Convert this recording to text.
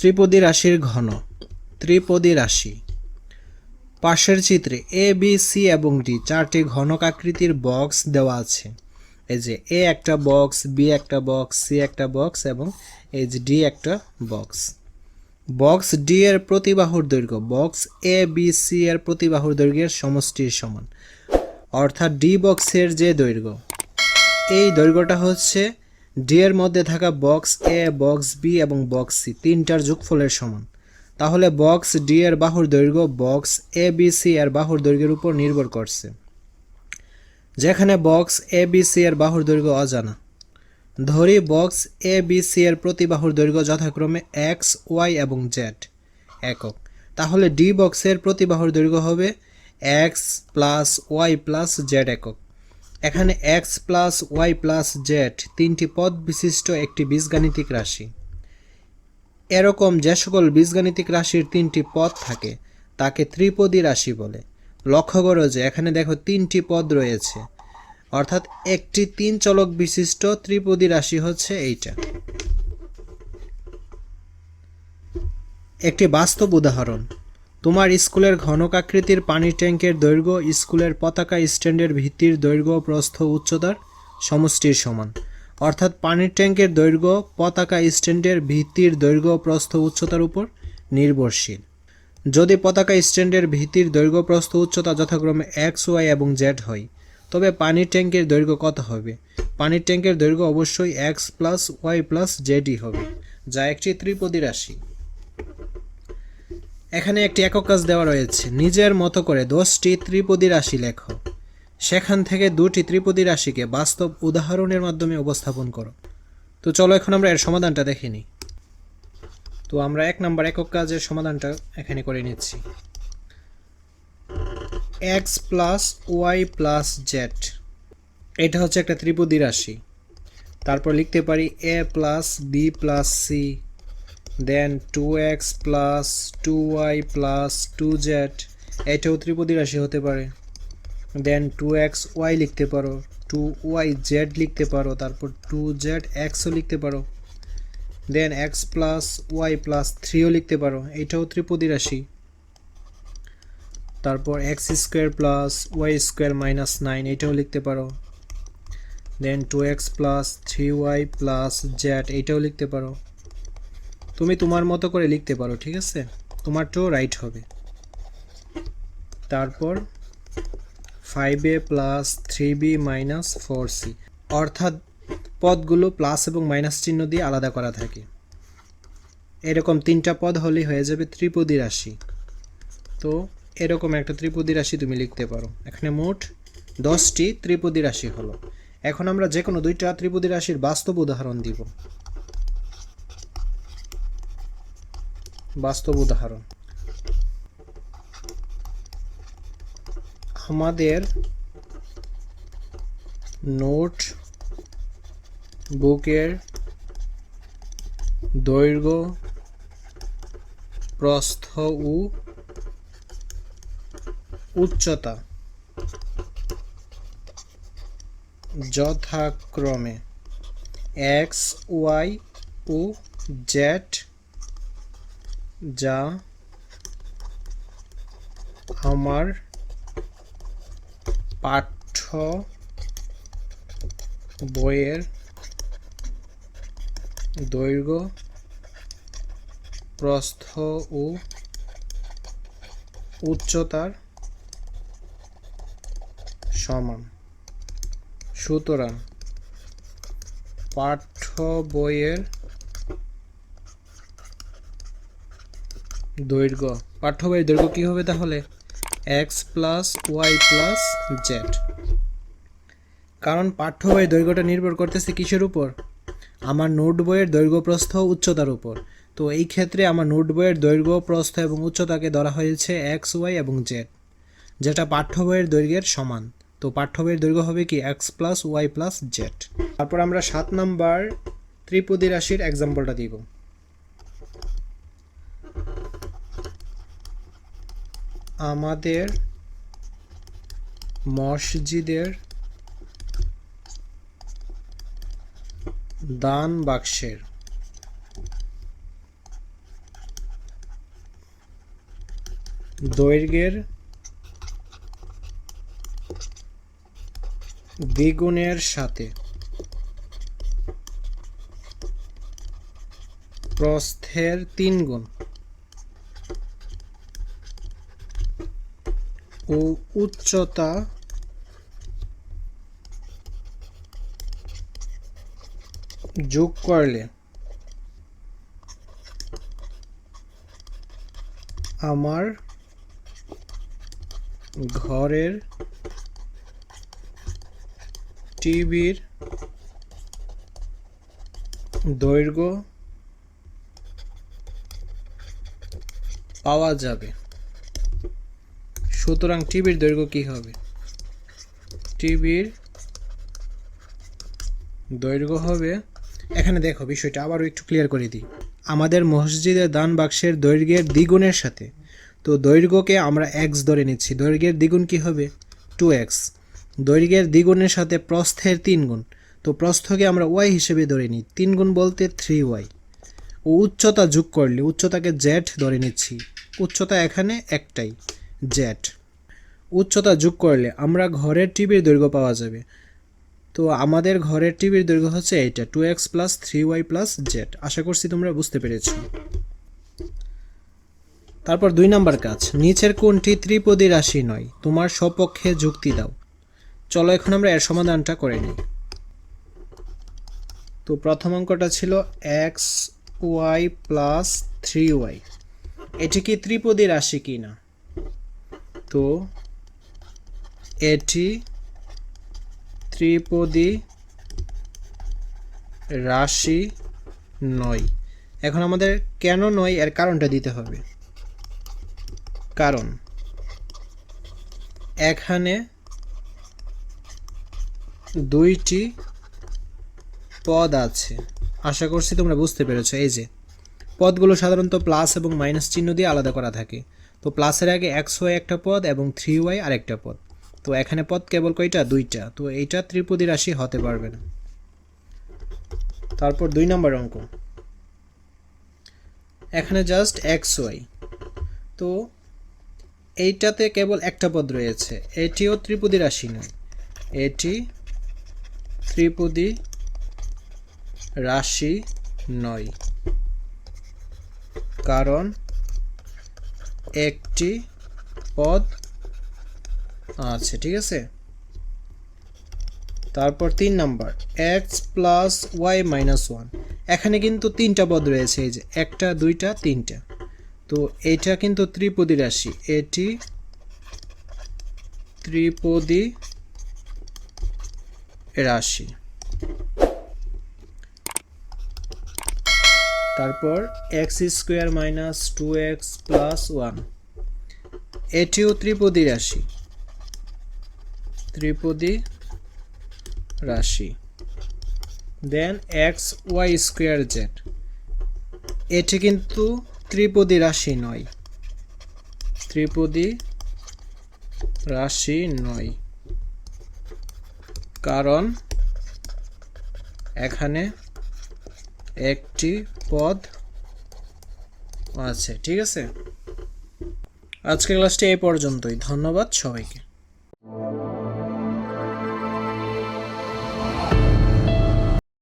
ত্রিপদী রাশির ঘন। ত্রিপদী রাশি। পাশের চিত্রে এ বি সি এবং ডি চারটি ঘনক আকৃতির বক্স দেওয়া আছে। এই যে এ একটা বক্স বি একটা বক্স সি একটা বক্স এবং এই যে ডি একটা বক্স বক্স ডি এর প্রতিবাহুর দৈর্ঘ্য বক্স এ বি সি এর প্রতিবাহুর দৈর্ঘ্যের সমষ্টির সমান। অর্থাৎ ডি বক্সের যে দৈর্ঘ্য, এই দৈর্ঘ্যটা হচ্ছে ডি এর মধ্যে থাকা বক্স এ, বক্স বি এবং বক্স সি তিনটার যোগফলের সমান। তাহলে বক্স ডি এর বাহুর দৈর্ঘ্য বক্স এ, বি, সি এর বাহুর দৈর্ঘ্যের উপর নির্ভর করছে। যেখানে বক্স এ, বি, সি এর বাহুর দৈর্ঘ্য অজানা। ধরি বক্স এ, বি, সি এর প্রতি বাহুর দৈর্ঘ্য যথাক্রমে এক্স, ওয়াই এবং জেড একক। তাহলে ডি বক্সের প্রতি বাহুর দৈর্ঘ্য হবে X plus Y plus Z একক। এখানে X plus Y plus Z তিনটি পদ বিশিষ্ট একটি বীজগাণিতিক রাশি। এরকম যে সকল বীজগাণিতিক রাশির তিনটি পদ থাকে, তাকে ত্রিপদী রাশি বলে। লক্ষ্য করো যে এখানে দেখো তিনটি পদ রয়েছে। অর্থাৎ একটি তিন চলক বিশিষ্ট ত্রিপদী রাশি হচ্ছে এইটা। একটি বাস্তব উদাহরণ। তোমার স্কুলের ঘনকাকৃতির পানির ট্যাঙ্কের দৈর্ঘ্য, স্কুলের পতাকা স্ট্যান্ডের ভিত্তির দৈর্ঘ্য, প্রস্থ, উচ্চতার সমষ্টির সমান। অর্থাৎ পানির ট্যাঙ্কের দৈর্ঘ্য, পতাকা স্ট্যান্ডের ভিত্তির দৈর্ঘ্য, প্রস্থ, উচ্চতার উপর নির্ভরশীল। যদি পতাকা স্ট্যান্ডের ভিত্তির দৈর্ঘ্য, প্রস্থ, উচ্চতা যথাক্রমে এক্স, ওয়াই এবং জেড হয়, তবে পানির ট্যাঙ্কের দৈর্ঘ্য কত হবে? পানির ট্যাঙ্কের দৈর্ঘ্য অবশ্যই এক্স প্লাস, ওয়াই প্লাস, জেডই হবে, যা একটি ত্রিপদী রাশি। এখানে একটি একক কাজ দেওয়া রয়েছে। নিজের মতো করে দশটি ত্রিপদী রাশি লেখো। সেখান থেকে দুটি ত্রিপদী রাশিকে বাস্তব উদাহরণের মাধ্যমে উপস্থাপন করো। তো চলো এখন আমরা এর সমাধানটা দেখে নিই। তো আমরা এক নম্বর একক কাজের সমাধানটা এখানে করে নিচ্ছি। X plus Y plus Z এটা হচ্ছে একটা ত্রিপদী রাশি। তারপর লিখতে পারি A plus B plus C then two X plus two Y plus two Z এটাও ত্রিপদী রাশি হতে পারে। দেন টু এক্স ওয়াই লিখতে পারো টু ওয়াই জেড লিখতে পারো, তারপর টু জেড এক্সও লিখতে পারো। Then X plus Y plus থ্রিও লিখতে পারো, এটাও ত্রিপদী রাশি। তারপর X square plus Y square minus nine এটাও লিখতে পারো। Then two X plus three Y plus Z এইটাও লিখতে পারো। তুমি তোমার মতো করে লিখতে পারো, ঠিক আছে? তোমারটাও রাইট হবে। তারপর five A plus three B minus four C অর্থাৎ পদগুলো প্লাস এবং মাইনাস চিহ্ন দিয়ে আলাদা করা থাকে। এরকম তিনটা পদ হলেই হয়ে যাবে ত্রিপদী রাশি। তো এরকম একটা ত্রিপদী রাশি তুমি লিখতে পারো। এখানে মোট দশটি ত্রিপদী রাশি হলো। এখন আমরা যে কোনো দুইটা ত্রিপদী রাশির বাস্তব উদাহরণ দিব। বাস্তব উদাহরণ। আমাদের নোট বুকের দৈর্ঘ্য প্রস্থ ও উচ্চতা যথাক্রমে এক্স ওয়াই ও জেড যা আমার পাঠ্য বইয়ের দৈর্ঘ্য প্রস্থ ও উচ্চতার সমান। সুতরাং পাঠ্য বইয়ের দৈর্ঘ্য। পাঠ্য বইয়ের দৈর্ঘ্য কী হবে তাহলে? X plus Y plus Z কারণ পাঠ্য বইয়ের দৈর্ঘ্যটা নির্ভর করতেছে কিসের উপর? আমার নোট বইয়ের দৈর্ঘ্য, প্রস্থ, উচ্চতার উপর। তো এই ক্ষেত্রে আমার নোট বইয়ের দৈর্ঘ্য, প্রস্থ এবং উচ্চতাকে ধরা হয়েছে এক্স ওয়াই এবং জেড যেটা পাঠ্য বইয়ের দৈর্ঘ্যের সমান। তো পাঠ্য বইয়ের দৈর্ঘ্য হবে কি? X plus Y plus Z তারপর আমরা সাত নাম্বার ত্রিপদী রাশির এক্সাম্পলটা দিব। আমাদের মসজিদের দান বাক্সের দৈর্ঘ্যের দ্বিগুণের সাথে প্রস্থের তিন গুণ ও উচ্চতা যোগ করলে আমার ঘরের টিভির দৈর্ঘ্য পাওয়া যাবে। সুতরাং টিভির দৈর্ঘ্য কি হবে? টিভির দৈর্ঘ্য হবে, এখানে দেখো বিষয়টা, আবারও একটু ক্লিয়ার করে দিই। আমাদের মসজিদের দান বাক্সের দৈর্ঘ্যের দ্বিগুণের সাথে, তো দৈর্ঘ্যকে আমরা এক্স ধরে নিচ্ছি। দৈর্ঘ্যের দ্বিগুণ কি হবে? টু এক্স দৈর্ঘ্যের দ্বিগুণের সাথে প্রস্থের তিন গুণ তো প্রস্থকে আমরা ওয়াই হিসেবে ধরে নিই। তিন গুণ বলতে থ্রি ওয়াই ও উচ্চতা যোগ করলে, উচ্চতাকে জেড ধরে নিচ্ছি। উচ্চতা এখানে একটাই জেড উচ্চতা যোগ করলে আমরা ঘরের টিভির দৈর্ঘ্য পাওয়া যাবে। তো আমাদের ঘরের টিভির দৈর্ঘ্য হচ্ছে এইটা two X plus three Y plus Z আশা করছি তোমরা বুঝতে পেরেছ। তারপর দুই নাম্বার কাজ, নিচের কোনটি ত্রিপদী রাশি নয়, তোমার সপক্ষে যুক্তি দাও। চলো এখন আমরা এর সমাধানটা করে নিই। তো প্রথম অঙ্কটা ছিল X Y plus three Y এটি কি ত্রিপদী রাশি কি না তো এটি ত্রিপদী রাশি নয়। এখন আমাদের কেন নয়, এর কারণটা দিতে হবে। কারণ এখানে দুইটি পদ আছে। আশা করছি তোমরা বুঝতে পেরেছ। এই যে, পদগুলো সাধারণত প্লাস এবং মাইনাস চিহ্ন দিয়ে আলাদা করা থাকে। তো প্লাসের আগে এক্স ওয়াই একটা পদ এবং থ্রি ওয়াই আরেকটা পদ। তো এখানে পদ কেবল কয়টা? দুইটা। তো এইটা ত্রিপদী রাশি হতে পারবে না। তারপর দুই নম্বর অঙ্ক। এখানে জাস্ট এক্স ওয়াই তো এইটাতে কেবল একটা পদ রয়েছে। এটিও ত্রিপদী রাশি নয়। এটি ত্রিপদী রাশি নয়। কারণ একটি পদ আছে ঠিক আছে। তারপর তিন number X plus Y minus one এখানে কিন্তু তিনটা পদ রয়েছে, এই যে একটা, দুইটা, তিনটা। তো এটা কিন্তু ত্রিপদী রাশি। এটি ত্রিপদী রাশি। তারপর X square minus two X plus one এটিও ত্রিপদী রাশি। ত্রিপদী রাশি। Then X Y square Z এটি কিন্তু ত্রিপদী রাশি নয়। ত্রিপদী রাশি নয়। কারণ এখানে একটি পদ আছে, ঠিক আছে? আজকের ক্লাসটি এই পর্যন্তই। ধন্যবাদ সবাইকে।